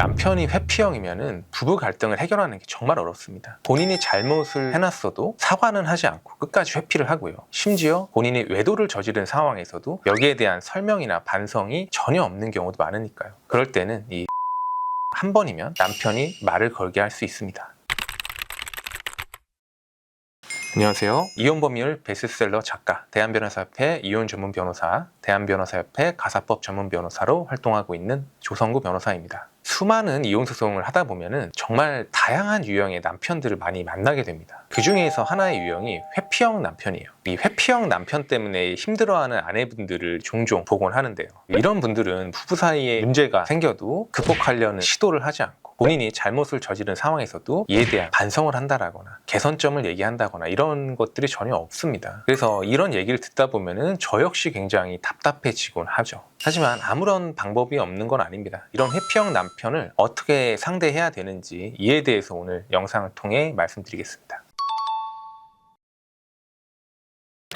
남편이 회피형이면은 부부 갈등을 해결하는 게 정말 어렵습니다. 본인이 잘못을 해놨어도 사과는 하지 않고 끝까지 회피를 하고요. 심지어 본인이 외도를 저지른 상황에서도 여기에 대한 설명이나 반성이 전혀 없는 경우도 많으니까요. 그럴 때는 이 한 번이면 남편이 말을 걸게 할 수 있습니다. 안녕하세요. 이혼 법률 베스트셀러 작가, 대한변호사협회 이혼 전문 변호사, 대한변호사협회 가사법 전문 변호사로 활동하고 있는 조성구 변호사입니다. 수많은 이혼 소송을 하다 보면은 정말 다양한 유형의 남편들을 많이 만나게 됩니다. 그 중에서 하나의 유형이 회피형 남편이에요. 이 회피형 남편 때문에 힘들어하는 아내분들을 종종 보곤 하는데요. 이런 분들은 부부 사이에 문제가 생겨도 극복하려는 시도를 하지 않고 본인이 잘못을 저지른 상황에서도 이에 대한 반성을 한다라거나 개선점을 얘기한다거나 이런 것들이 전혀 없습니다. 그래서 이런 얘기를 듣다 보면은 저 역시 굉장히 답답해지곤 하죠. 하지만 아무런 방법이 없는 건 아닙니다. 이런 회피형 남편 을 어떻게 상대해야 되는지 이에 대해서 오늘 영상을 통해 말씀드리겠습니다.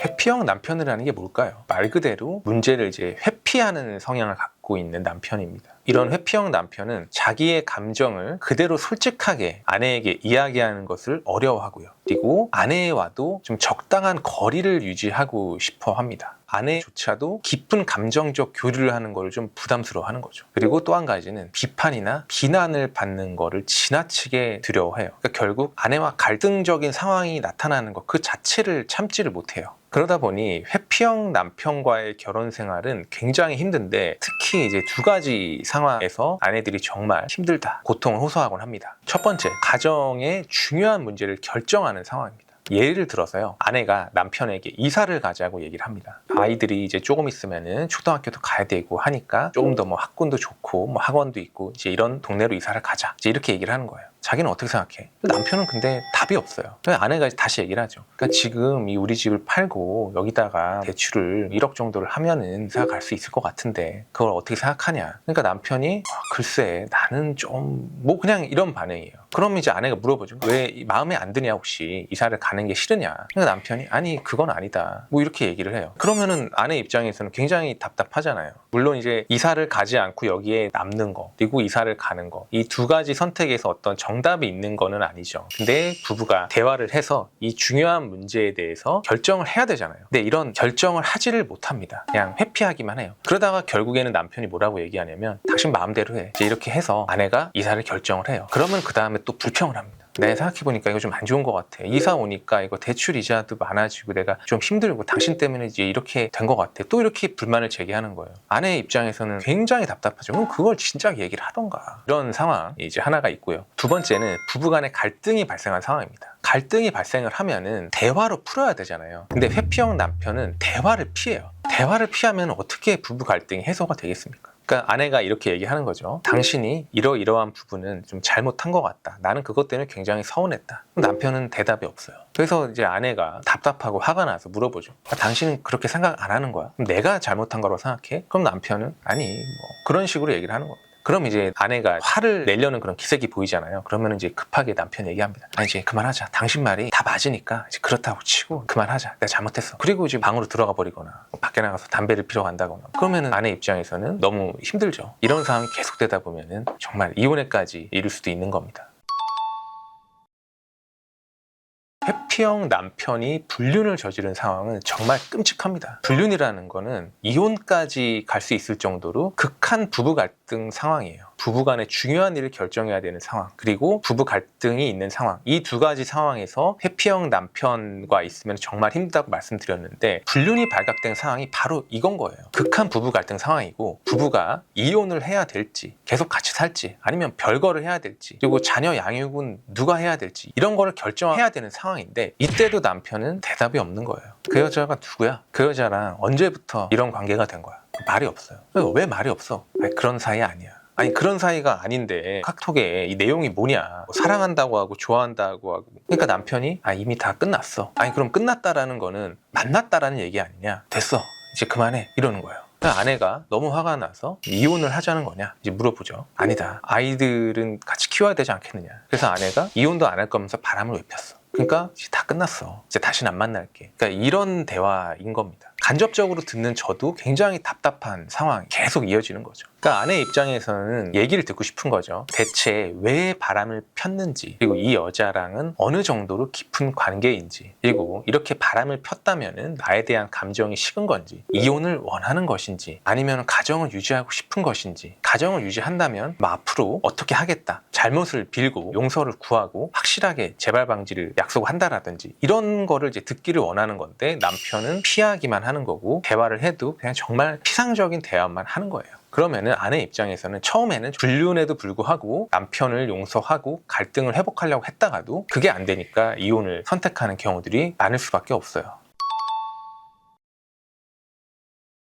회피형 남편이라는 게 뭘까요? 말 그대로 문제를 이제 회피하는 성향을 갖고 있는 남편입니다. 이런 회피형 남편은 자기의 감정을 그대로 솔직하게 아내에게 이야기하는 것을 어려워하고요. 그리고 아내와도 좀 적당한 거리를 유지하고 싶어 합니다. 아내조차도 깊은 감정적 교류를 하는 것을 좀 부담스러워 하는 거죠. 그리고 또 한 가지는 비판이나 비난을 받는 것을 지나치게 두려워해요. 그러니까 결국 아내와 갈등적인 상황이 나타나는 것 그 자체를 참지를 못해요. 그러다 보니 회피형 남편과의 결혼 생활은 굉장히 힘든데 특히 이제 두 가지 상황에서 아내들이 정말 힘들다, 고통을 호소하곤 합니다. 첫 번째, 가정의 중요한 문제를 결정하는 상황입니다. 예를 들어서요, 아내가 남편에게 이사를 가자고 얘기를 합니다. 아이들이 이제 조금 있으면은 초등학교도 가야 되고 하니까 조금 더 뭐 학군도 좋고 뭐 학원도 있고 이제 이런 동네로 이사를 가자. 이제 이렇게 얘기를 하는 거예요. 자기는 어떻게 생각해? 남편은 근데 답이 없어요. 그래서 아내가 다시 얘기를 하죠. 그러니까 지금 이 우리 집을 팔고 여기다가 대출을 1억 정도를 하면은 갈수 있을 것 같은데 그걸 어떻게 생각하냐? 그러니까 남편이 아, 글쎄 나는 좀 뭐 그냥 이런 반응이에요. 그럼 이제 아내가 물어보죠. 왜 마음에 안 드냐 혹시 이사를 가는 게 싫으냐? 그러니까 남편이 아니 그건 아니다. 뭐 이렇게 얘기를 해요. 그러면은 아내 입장에서는 굉장히 답답하잖아요. 물론 이제 이사를 가지 않고 여기에 남는 거 그리고 이사를 가는 거 이 두 가지 선택에서 어떤 정답이 있는 거는 아니죠. 근데 부 부가 대화를 해서 이 중요한 문제에 대해서 결정을 해야 되잖아요. 근데 이런 결정을 하지를 못합니다. 그냥 회피하기만 해요. 그러다가 결국에는 남편이 뭐라고 얘기하냐면 당신 마음대로 해. 이제 이렇게 해서 아내가 이사를 결정을 해요. 그러면 그 다음에 또 불평을 합니다. 내가 생각해보니까 이거 좀 안 좋은 것 같아. 이사 오니까 이거 대출 이자도 많아지고 내가 좀 힘들고 당신 때문에 이제 이렇게 된 것 같아. 또 이렇게 불만을 제기하는 거예요. 아내의 입장에서는 굉장히 답답하죠. 그럼 그걸 진작 얘기를 하던가. 이런 상황 이제 하나가 있고요. 두 번째는 부부 간의 갈등이 발생한 상황입니다. 갈등이 발생을 하면은 대화로 풀어야 되잖아요. 근데 회피형 남편은 대화를 피해요. 대화를 피하면 어떻게 부부 갈등이 해소가 되겠습니까? 그러니까 아내가 이렇게 얘기하는 거죠. 당신이 이러이러한 부분은 좀 잘못한 것 같다. 나는 그것 때문에 굉장히 서운했다. 남편은 대답이 없어요. 그래서 이제 아내가 답답하고 화가 나서 물어보죠. 아, 당신은 그렇게 생각 안 하는 거야? 그럼 내가 잘못한 거라고 생각해? 그럼 남편은 아니 뭐 그런 식으로 얘기를 하는 겁니다. 그럼 이제 아내가 화를 내려는 그런 기색이 보이잖아요. 그러면 이제 급하게 남편 얘기합니다. 아니 이제 그만하자. 당신 말이 다 맞으니까 이제 그렇다고 치고 그만하자. 내가 잘못했어. 그리고 이제 방으로 들어가 버리거나 밖에 나가서 담배를 피러 간다거나 그러면은 아내 입장에서는 너무 힘들죠. 이런 상황이 계속되다 보면은 정말 이혼에까지 이를 수도 있는 겁니다. 회피형 남편이 불륜을 저지른 상황은 정말 끔찍합니다. 불륜이라는 거는 이혼까지 갈 수 있을 정도로 극한 부부 갈등 상황이에요. 부부 간의 중요한 일을 결정해야 되는 상황, 그리고 부부 갈등이 있는 상황. 이 두 가지 상황에서 회피형 남편과 있으면 정말 힘들다고 말씀드렸는데, 불륜이 발각된 상황이 바로 이건 거예요. 극한 부부 갈등 상황이고, 부부가 이혼을 해야 될지, 계속 같이 살지, 아니면 별거를 해야 될지, 그리고 자녀 양육은 누가 해야 될지, 이런 거를 결정해야 되는 상황인데, 이때도 남편은 대답이 없는 거예요. 그 여자가 누구야? 그 여자랑 언제부터 이런 관계가 된 거야? 말이 없어요. 왜 말이 없어? 아니, 그런 사이 아니야. 아니 그런 사이가 아닌데 카톡에 이 내용이 뭐냐. 뭐 사랑한다고 하고 좋아한다고 하고. 그러니까 남편이 아 이미 다 끝났어. 아니 그럼 끝났다라는 거는 만났다라는 얘기 아니냐? 됐어. 이제 그만해. 이러는 거예요. 그러니까 아내가 너무 화가 나서 이혼을 하자는 거냐? 이제 물어보죠. 아니다. 아이들은 같이 키워야 되지 않겠느냐? 그래서 아내가 이혼도 안 할 거면서 바람을 왜 폈어. 그러니까 이제 다 끝났어. 이제 다시는 안 만날게. 그러니까 이런 대화인 겁니다 간접적으로 듣는 저도 굉장히 답답한 상황이 계속 이어지는 거죠. 그러니까 아내 입장에서는 얘기를 듣고 싶은 거죠. 대체 왜 바람을 폈는지, 그리고 이 여자랑은 어느 정도로 깊은 관계인지, 그리고 이렇게 바람을 폈다면은 나에 대한 감정이 식은 건지, 이혼을 원하는 것인지, 아니면 가정을 유지하고 싶은 것인지, 가정을 유지한다면 뭐 앞으로 어떻게 하겠다, 잘못을 빌고 용서를 구하고 확실하게 재발 방지를 약속한다라든지 이런 거를 이제 듣기를 원하는 건데 남편은 피하기만 하는 거고 대화를 해도 그냥 정말 피상적인 대화만 하는 거예요. 그러면은 아내 입장에서는 처음에는 불륜에도 불구하고 남편을 용서하고 갈등을 회복하려고 했다가도 그게 안 되니까 이혼을 선택하는 경우들이 많을 수밖에 없어요.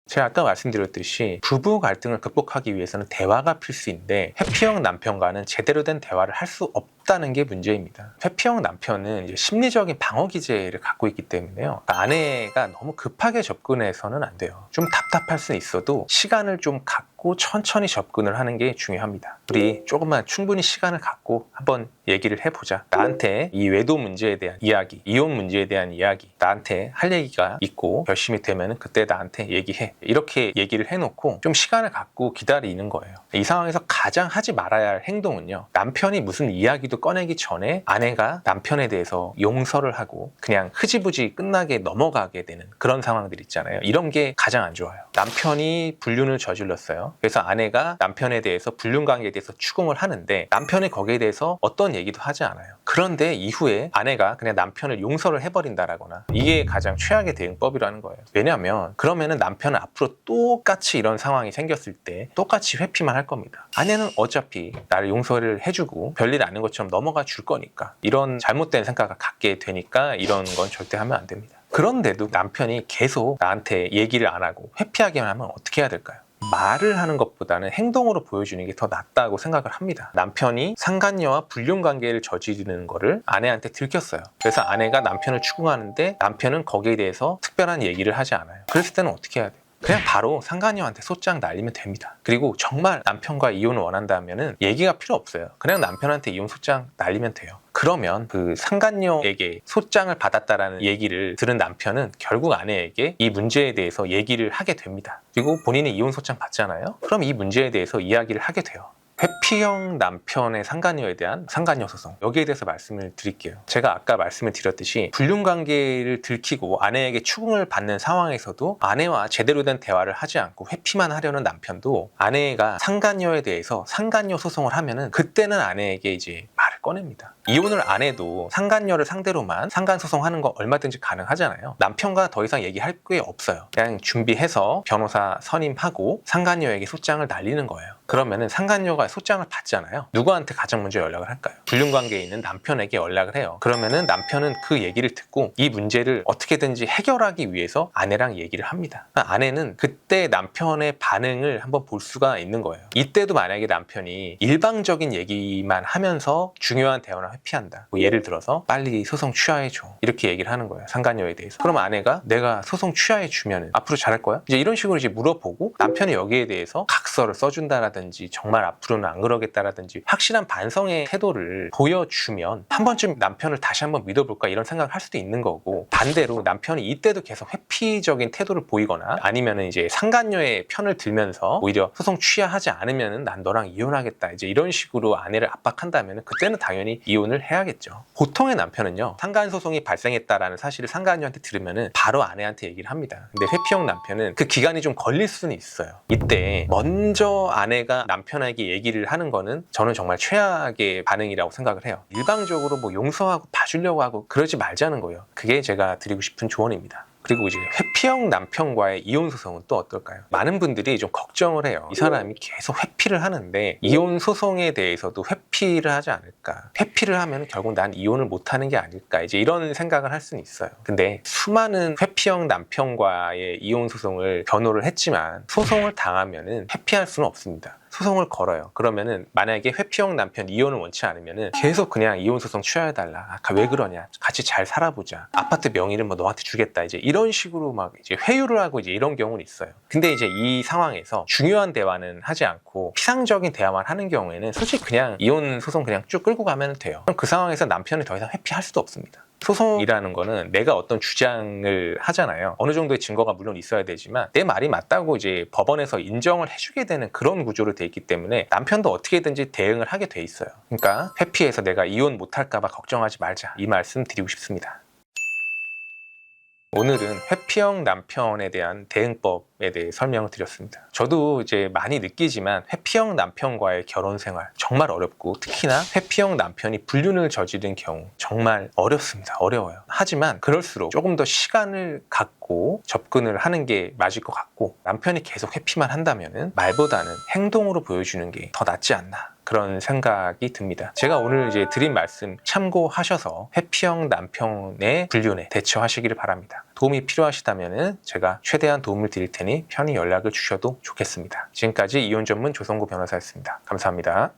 제가 아까 말씀드렸듯이 부부 갈등을 극복하기 위해서는 대화가 필수인데 회피형 남편과는 제대로 된 대화를 할 수 없다는 게 문제입니다. 회피형 남편은 심리적인 방어 기제를 갖고 있기 때문에요. 그러니까 아내가 너무 급하게 접근해서는 안 돼요. 좀 답답할 수 있어도 시간을 좀 갖고 천천히 접근을 하는 게 중요합니다. 우리 조금만 충분히 시간을 갖고 한번 얘기를 해보자. 나한테 이 외도 문제에 대한 이야기, 이혼 문제에 대한 이야기, 나한테 할 얘기가 있고 결심이 되면 그때 나한테 얘기해. 이렇게 얘기를 해놓고 좀 시간을 갖고 기다리는 거예요. 이 상황에서 가장 하지 말아야 할 행동은요. 남편이 무슨 이야기도 꺼내기 전에 아내가 남편에 대해서 용서를 하고 그냥 흐지부지 끝나게 넘어가게 되는 그런 상황들 있잖아요. 이런 게 가장 안 좋아요. 남편이 불륜을 저질렀어요. 그래서 아내가 남편에 대해서 불륜 관계에 대해서 추궁을 하는데 남편이 거기에 대해서 어떤 얘기도 하지 않아요. 그런데 이후에 아내가 그냥 남편을 용서를 해버린다라거나 이게 가장 최악의 대응법이라는 거예요. 왜냐하면 그러면은 남편은 앞으로 똑같이 이런 상황이 생겼을 때 똑같이 회피만 할 겁니다. 아내는 어차피 나를 용서를 해주고 별일 아닌 것처럼 넘어가 줄 거니까 이런 잘못된 생각을 갖게 되니까 이런 건 절대 하면 안 됩니다. 그런데도 남편이 계속 나한테 얘기를 안 하고 회피하기만 하면 어떻게 해야 될까요? 말을 하는 것보다는 행동으로 보여주는 게 더 낫다고 생각을 합니다. 남편이 상간녀와 불륜 관계를 저지르는 거를 아내한테 들켰어요. 그래서 아내가 남편을 추궁하는데 남편은 거기에 대해서 특별한 얘기를 하지 않아요. 그랬을 때는 어떻게 해야 돼요? 그냥 바로 상간녀한테 소장 날리면 됩니다. 그리고 정말 남편과 이혼을 원한다면은 얘기가 필요 없어요. 그냥 남편한테 이혼 소장 날리면 돼요. 그러면 그 상간녀에게 소장을 받았다라는 얘기를 들은 남편은 결국 아내에게 이 문제에 대해서 얘기를 하게 됩니다. 그리고 본인이 이혼 소장 받잖아요. 그럼 이 문제에 대해서 이야기를 하게 돼요. 회피형 남편의 상간녀에 대한 상간녀 소송 여기에 대해서 말씀을 드릴게요 제가 아까 말씀을 드렸듯이 불륜 관계를 들키고 아내에게 추궁을 받는 상황에서도 아내와 제대로 된 대화를 하지 않고 회피만 하려는 남편도 아내가 상간녀에 대해서 상간녀 소송을 하면은 그때는 아내에게 이제 꺼냅니다. 이혼을 안 해도 상간녀를 상대로만 상간 소송하는 거 얼마든지 가능하잖아요. 남편과 더 이상 얘기할 게 없어요. 그냥 준비해서 변호사 선임하고 상간녀에게 소장을 날리는 거예요 그러면은 상간녀가 소장을 받잖아요. 누구한테 가장 먼저 연락을 할까요? 불륜 관계에 있는 남편에게 연락을 해요. 그러면은 남편은 그 얘기를 듣고 이 문제를 어떻게든지 해결하기 위해서 아내랑 얘기를 합니다. 아내는 그때 남편의 반응을 한번 볼 수가 있는 거예요. 이때도 만약에 남편이 일방적인 얘기만 하면서 중요한 대화를 회피한다. 뭐 예를 들어서 빨리 소송 취하해줘. 이렇게 얘기를 하는 거예요. 상간녀에 대해서. 그럼 아내가 내가 소송 취하해주면 앞으로 잘할 거야? 이제 이런 식으로 이제 물어보고 남편이 여기에 대해서 각서를 써준다라든지 정말 앞으로는 안 그러겠다라든지 확실한 반성의 태도를 보여주면 한 번쯤 남편을 다시 한번 믿어볼까 이런 생각을 할 수도 있는 거고 반대로 남편이 이때도 계속 회피적인 태도를 보이거나 아니면 이제 상간녀의 편을 들면서 오히려 소송 취하하지 않으면 난 너랑 이혼하겠다 이제 이런 식으로 아내를 압박한다면 그때는 당연히 이혼을 해야겠죠. 보통의 남편은요 상간 소송이 발생했다라는 사실을 상간녀한테 들으면은 바로 아내한테 얘기를 합니다. 근데 회피형 남편은 그 기간이 좀 걸릴 수는 있어요. 이때 먼저 아내가 남편에게 얘기를 하는 거는 저는 정말 최악의 반응이라고 생각을 해요. 일방적으로 뭐 용서하고 봐주려고 하고 그러지 말자는 거예요. 그게 제가 드리고 싶은 조언입니다. 그리고 이제 회피형 남편과의 이혼 소송은 또 어떨까요? 많은 분들이 좀 걱정을 해요. 이 사람이 계속 회피를 하는데 이혼 소송에 대해서도 회피를 하지 않을까? 회피를 하면 결국 난 이혼을 못 하는 게 아닐까? 이제 이런 생각을 할 수는 있어요. 근데 수많은 회피형 남편과의 이혼 소송을 변호를 했지만 소송을 당하면은 회피할 수는 없습니다. 소송을 걸어요. 그러면은 만약에 회피형 남편 이혼을 원치 않으면은 계속 그냥 이혼 소송 취하해달라. 아, 왜 그러냐? 같이 잘 살아보자. 아파트 명의를 뭐 너한테 주겠다. 이제 이런 식으로 막 이제 회유를 하고 이제 이런 경우는 있어요. 근데 이제 이 상황에서 중요한 대화는 하지 않고 피상적인 대화만 하는 경우에는 솔직히 그냥 이혼 소송 그냥 쭉 끌고 가면 돼요. 그럼 그 상황에서 남편을 더 이상 회피할 수도 없습니다. 소송이라는 거는 내가 어떤 주장을 하잖아요. 어느 정도의 증거가 물론 있어야 되지만 내 말이 맞다고 이제 법원에서 인정을 해주게 되는 그런 구조로 돼 있기 때문에 남편도 어떻게든지 대응을 하게 돼 있어요. 그러니까 회피해서 내가 이혼 못할까봐 걱정하지 말자 이 말씀 드리고 싶습니다. 오늘은 회피형 남편에 대한 대응법에 대해 설명을 드렸습니다. 저도 이제 많이 느끼지만 회피형 남편과의 결혼 생활 정말 어렵고 특히나 회피형 남편이 불륜을 저지른 경우 정말 어렵습니다. 어려워요. 하지만 그럴수록 조금 더 시간을 갖고 접근을 하는 게 맞을 것 같고 남편이 계속 회피만 한다면은 말보다는 행동으로 보여주는 게 더 낫지 않나 그런 생각이 듭니다. 제가 오늘 이제 드린 말씀 참고하셔서 회피형 남편의 불륜에 대처하시기를 바랍니다. 도움이 필요하시다면 제가 최대한 도움을 드릴 테니 편히 연락을 주셔도 좋겠습니다. 지금까지 이혼 전문 조성구 변호사였습니다. 감사합니다.